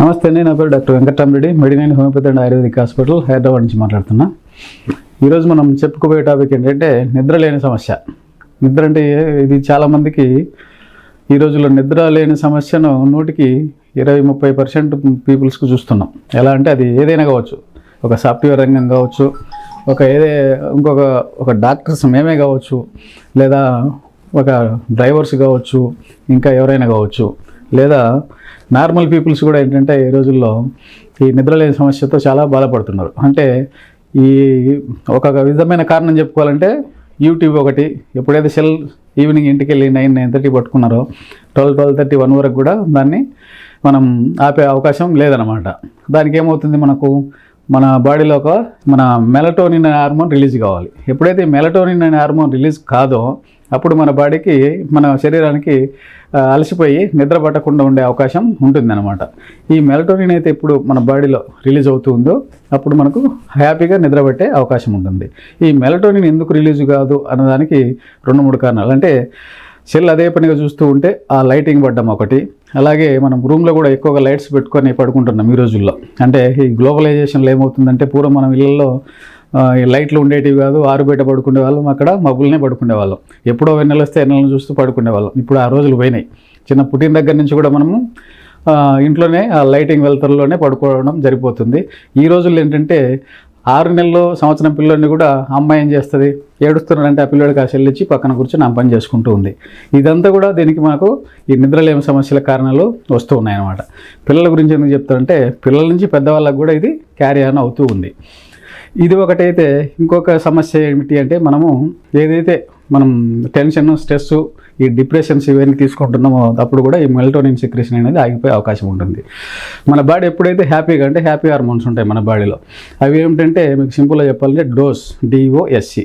నమస్తే అండి నా పేరు doctor Venkatarama Reddy Medinine homeopathy and ayurvedic hospital Hyderabad నుంచి మాట్లాడుతున్నా. ఈరోజు మనం చెప్పుకోబోయే టాపిక్ ఏంటంటే నిద్ర లేని సమస్య. నిద్ర అంటే ఇది చాలామందికి ఈ రోజుల్లో నిద్ర లేని సమస్యను నూటికి ఇరవై ముప్పై పర్సెంట్ పీపుల్స్కి చూస్తున్నాం. ఎలా అంటే అది ఏదైనా కావచ్చు. ఒక సాఫ్ట్వేర్ రంగం కావచ్చు ఒక ఏదే ఇంకొక ఒక డాక్టర్స్ మేమే కావచ్చు లేదా ఒక డ్రైవర్స్ కావచ్చు ఇంకా ఎవరైనా కావచ్చు. లేదా నార్మల్ పీపుల్స్ కూడా ఏంటంటే ఈ రోజుల్లో ఈ నిద్రలేని సమస్యతో చాలా బాధపడుతున్నారు. అంటే ఈ ఒక విధమైన కారణం చెప్పుకోవాలంటే యూట్యూబ్ ఒకటి ఎప్పుడైతే సెల్ ఈవినింగ్ ఇంటికి వెళ్ళి నైన్ నైన్ థర్టీ పట్టుకున్నారో ట్వెల్వ్ ట్వెల్వ్ థర్టీ వన్ వరకు కూడా దాన్ని మనం ఆపే అవకాశం లేదనమాట దానికి ఏమవుతుంది మనకు? మన బాడీలో ఒక మన మెలటోనిన్ అనే హార్మోన్ రిలీజ్ కావాలి. ఎప్పుడైతే మెలటోనిన్ అనే హార్మోన్ రిలీజ్ కాదో అప్పుడు మన బాడీకి మన శరీరానికి అలసిపోయి నిద్ర పట్టకుండా ఉండే అవకాశం ఉంటుందన్నమాట. ఈ మెలటోనిన్ అయితే ఇప్పుడు మన బాడీలో రిలీజ్ అవుతుందో అప్పుడు మనకు హ్యాపీగా నిద్రపట్టే అవకాశం ఉంటుంది. ఈ మెలటోనిన్ ఎందుకు రిలీజ్ కాదు అన్నదానికి రెండు మూడు కారణాలు. అంటే సెల్ అదే పనిగా చూస్తూ ఉంటే ఆ లైటింగ్ పడ్డం ఒకటి. అలాగే మనం రూమ్లో కూడా ఎక్కువగా లైట్స్ పెట్టుకొని పడుకుంటున్నాం ఈ రోజుల్లో. అంటే ఈ గ్లోబలైజేషన్లో ఏమవుతుందంటే పూర్వం మనం ఇళ్ళల్లో లైట్లు ఉండేటివి కాదు ఆరు బయట పడుకునే వాళ్ళం అక్కడ మబ్బులనే పడుకునే వాళ్ళం. ఎప్పుడో వెన్నెలు వస్తే ఎన్నెలను చూస్తూ పడుకునే వాళ్ళం. ఇప్పుడు ఆ రోజులు పోయినాయి. చిన్న పుట్టిన దగ్గర నుంచి కూడా మనము ఇంట్లోనే ఆ లైటింగ్ వెళ్తర్లోనే పడుకోవడం జరిగిపోతుంది. ఈ రోజుల్లో ఏంటంటే ఆరు నెలలు సంవత్సరం పిల్లోడిని కూడా అమ్మాయి ఏం చేస్తుంది? ఏడుస్తున్నాడంటే ఆ పిల్లోడికి ఆ చెల్లిచ్చి పక్కన కూర్చొని ఆ పని చేసుకుంటూ ఉంది. ఇదంతా కూడా దీనికి మాకు ఈ నిద్రలేమి సమస్యల కారణాలు వస్తూ ఉన్నాయన్నమాట. పిల్లల గురించి ఎందుకు చెప్తారంటే పిల్లల నుంచి పెద్దవాళ్ళకు కూడా ఇది క్యారీ ఆన్ అవుతూ ఉంది. ఇది ఒకటైతే ఇంకొక సమస్య ఏమిటి అంటే మనము ఏదైతే మనం టెన్షన్ స్ట్రెస్ ఈ డిప్రెషన్స్ ఇవన్నీ తీసుకుంటున్నామో అప్పుడు కూడా ఈ మెల్టోనిన్ సెక్రేషన్ అనేది ఆగిపోయే అవకాశం ఉంటుంది. మన బాడీ ఎప్పుడైతే హ్యాపీగా అంటే హ్యాపీ హార్మోన్స్ ఉంటాయి మన బాడీలో అవి ఏమిటంటే మీకు సింపుల్గా చెప్పాలంటే dose D O S C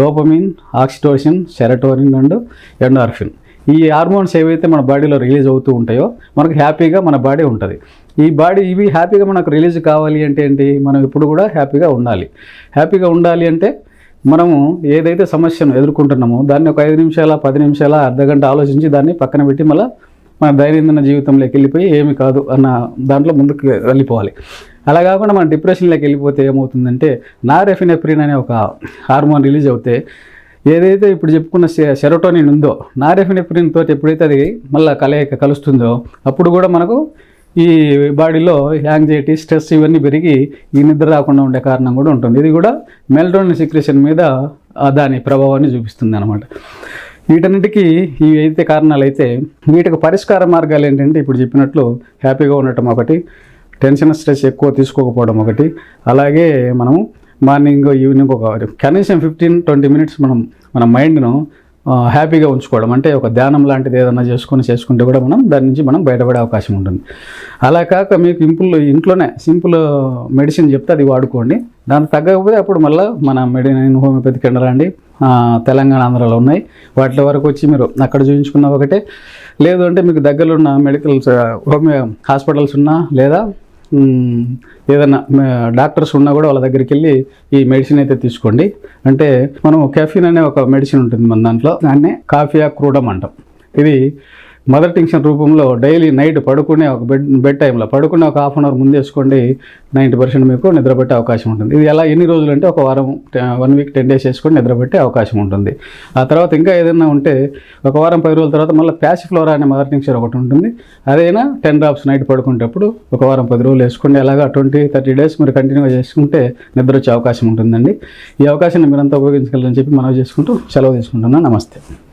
dopamine oxytocin serotonin and endorphin. ఈ హార్మోన్స్ ఏవైతే మన బాడీలో రిలీజ్ అవుతూ ఉంటాయో మనకు హ్యాపీగా మన బాడీ ఉంటుంది. ఈ బాడీ ఇవి హ్యాపీగా మనకు రిలీజ్ కావాలి అంటే ఏంటి? మనం ఎప్పుడు కూడా హ్యాపీగా ఉండాలి. హ్యాపీగా ఉండాలి అంటే మనము ఏదైతే సమస్యను ఎదుర్కొంటున్నామో దాన్ని ఒక ఐదు నిమిషాల పది నిమిషాల అర్ధగంట ఆలోచించి దాన్ని పక్కన పెట్టి మళ్ళీ మన దైనందిన జీవితంలోకి వెళ్ళిపోయి ఏమి కాదు అన్న దాంట్లో ముందుకు వెళ్ళిపోవాలి. అలా కాకుండా మన డిప్రెషన్లోకి వెళ్ళిపోతే ఏమవుతుందంటే నారెఫినెఫ్రిన్ అనే ఒక హార్మోన్ రిలీజ్ అవుతే ఏదైతే ఇప్పుడు చెప్పుకున్న సెరోటోనిన్ ఉందో నారెఫినెఫ్రిన్ తోటి ఎప్పుడైతే అది మళ్ళీ కలయిక కలుస్తుందో అప్పుడు కూడా మనకు ఈ బాడీలో యాంగ్జైటీ స్ట్రెస్ ఇవన్నీ పెరిగి ఈ నిద్ర రాకుండా ఉండే కారణం కూడా ఉంటుంది. ఇది కూడా మెల్టోనిన్ సిక్రేషన్ మీద దాని ప్రభావాన్ని చూపిస్తుంది అనమాట వీటన్నిటికీ ఇవి అయితే కారణాలు అయితే వీటికి పరిష్కార మార్గాలు ఏంటంటే ఇప్పుడు చెప్పినట్లు హ్యాపీగా ఉండటం ఒకటి టెన్షన్ స్ట్రెస్ ఎక్కువ తీసుకోకపోవడం ఒకటి అలాగే మనము మార్నింగ్ ఈవినింగ్ ఒక కనీసం ఫిఫ్టీన్ ట్వంటీ మినిట్స్ మనం మన మైండ్ను హ్యాపీగా ఉంచుకోవడం. అంటే ఒక ధ్యానం లాంటిది ఏదైనా చేసుకొని చేసుకుంటే కూడా మనం దాని నుంచి మనం బయటపడే అవకాశం ఉంటుంది. అలా కాక మీకు ఇంపుల్ ఇంట్లోనే సింపుల్ మెడిసిన్ చెప్తే అది వాడుకోండి. దానికి తగ్గకపోతే అప్పుడు మళ్ళీ మన మెడినైన్ హోమియోపతి కేంద్రాలు అండి తెలంగాణ ఆంధ్రాలో ఉన్నాయి. వాటి వరకు వచ్చి మీరు అక్కడ చూపించుకున్న ఒకటే. లేదు అంటే మీకు దగ్గరలో ఉన్న మెడికల్ హోమియో హాస్పిటల్స్ ఉన్నా లేదా ఏదైనా డాక్టర్స్ ఉన్నా కూడా వాళ్ళ దగ్గరికి వెళ్ళి ఈ మెడిసిన్ అయితే తీసుకోండి. అంటే మనం కెఫిన్ అనే ఒక మెడిసిన్ ఉంటుంది మన దాంట్లో. దాన్నే కాఫియా క్రూడమ్ అంటాం ఇది మదర్ టింక్షన్ రూపంలో డైలీ నైట్ పడుకునే ఒక బెడ్ బెడ్ టైంలో పడుకునే ఒక హాఫ్ అన్ అవర్ ముందు వేసుకోండి నైంటీ పర్సెంట్ మీకు నిద్రపట్టే అవకాశం ఉంటుంది. ఇది ఎలా ఎన్ని రోజులు అంటే ఒక వారం వన్ వీక్ టెన్ డేస్ వేసుకొని నిద్రపట్టే అవకాశం ఉంటుంది. ఆ తర్వాత ఇంకా ఏదైనా ఉంటే ఒక వారం పది రోజుల తర్వాత మళ్ళీ ప్యాసిఫ్లోరా అనే మదర్ టింక్షర్ ఒకటి ఉంటుంది. అదైనా టెన్ డ్రాప్స్ నైట్ పడుకునేటప్పుడు ఒక వారం పది రోజులు వేసుకోండి అలాగా ట్వంటీ థర్టీ డేస్ మీరు కంటిన్యూగా చేసుకుంటే నిద్ర వచ్చే అవకాశం ఉంటుందండి. ఈ అవకాశాన్ని మీరంతా ఉపయోగించగలరని చెప్పి మనం చేసుకుంటూ సెలవు తీసుకుంటున్నాను. నమస్తే.